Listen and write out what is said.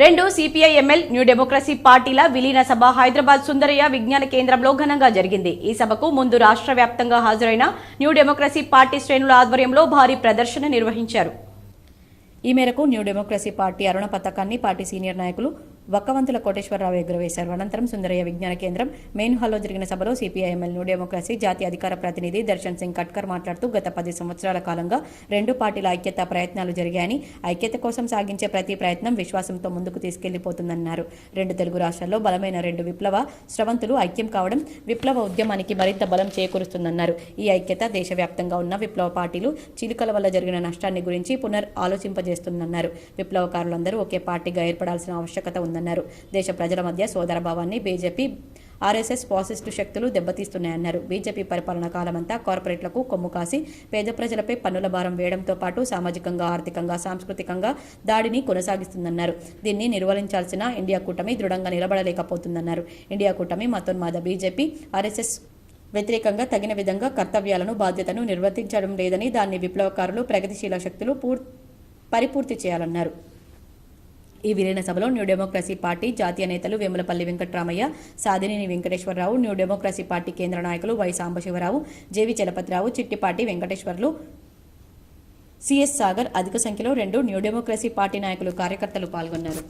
రెండు CPI ML new democracy పార్టీల విలీన సభ హైదరాబాద్ సుందరయ్య విజ్ఞాన కేంద్రంలో ఘనంగా జరిగింది. ఈ సభకు ముందు రాష్ట్ర వ్యాప్తంగా హాజరైన న్యూ డెమోక్రసీ పార్టీ శ్రేణుల ఆధ్వర్యంలో భారీ ప్రదర్శన నిర్వహించారు. ఈ మేరకు న్యూ డెమోక్రసీ పార్టీ అరుణ పథకాన్ని పార్టీ సీనియర్ నాయకులు వక్కవంతుల కోటేశ్వరరావు ఎగురవేశారు. అనంతరం సుందరయ్య విజ్ఞాన కేంద్రం మెయిన్ హాల్లో జరిగిన సభలో సిపిఐఎంఎల్ న్యూ డెమోక్రసీ జాతీయ అధికార ప్రతినిధి దర్శన్ సింగ్ కట్కర్ మాట్లాడుతూ గత పది సంవత్సరాల కాలంగా రెండు పార్టీల ఐక్యత ప్రయత్నాలు జరిగాయని ఐక్యత కోసం సాగించే ప్రతి ప్రయత్నం విశ్వాసంతో ముందుకు తీసుకెళ్ళిపోతుందన్నారు. రెండు తెలుగు రాష్ట్రాల్లో బలమైన రెండు విప్లవ స్రవంతులు ఐక్యం కావడం విప్లవ ఉద్యమానికి మరింత బలం చేకూరుస్తుందన్నారు. ఈ ఐక్యత దేశవ్యాప్తంగా ఉన్న విప్లవ పార్టీలు చిలుకల వల్ల జరిగిన నష్టాన్ని గురించి పునర్ ఆలోచింపజేస్తుందన్నారు విప్లవకారులందరూ ఒకే పార్టీగా ఏర్పడాల్సిన ఆవశ్యకత ఉందన్నారు. దేశ ప్రజల మధ్య సోదరభావాన్ని బీజేపీ ఆర్ఎస్ఎస్ ఫాసిస్టు శక్తులు దెబ్బతీస్తున్నాయన్నారు. బీజేపీ పరిపాలన కాలమంతా కార్పొరేట్లకు కొమ్ము కాసి పేద ప్రజలపై పన్నుల భారం వేయడంతో పాటు సామాజికంగా ఆర్థికంగా సాంస్కృతికంగా దాడిని కొనసాగిస్తుందన్నారు. దీన్ని నిర్వహించాల్సిన ఇండియా కూటమి దృఢంగా నిలబడలేకపోతుందన్నారు. ఇండియా కూటమి మతోన్మాద బీజేపీ ఆర్ఎస్ఎస్ వ్యతిరేకంగా తగిన విధంగా కర్తవ్యాలను బాధ్యతను నిర్వర్తించడం లేదని దాన్ని విప్లవకారులు ప్రగతిశీల శక్తులు పూర్ పరిపూర్తి చేయాలన్నారు. ఈ విలీన సభలో న్యూ డెమోక్రసీ పార్టీ జాతీయ నేతలు Vemulapalli Venkatramaiah Sadineni Venkateswararao new democracy party కేంద్ర నాయకులు Y Sambasivarao JV Chalapathirao Chittipati Venkateswarlu CS Sagar అధిక సంఖ్యలో రెండు న్యూ డెమోక్రసీ పార్టీ నాయకులు కార్యకర్తలు పాల్గొన్నారు.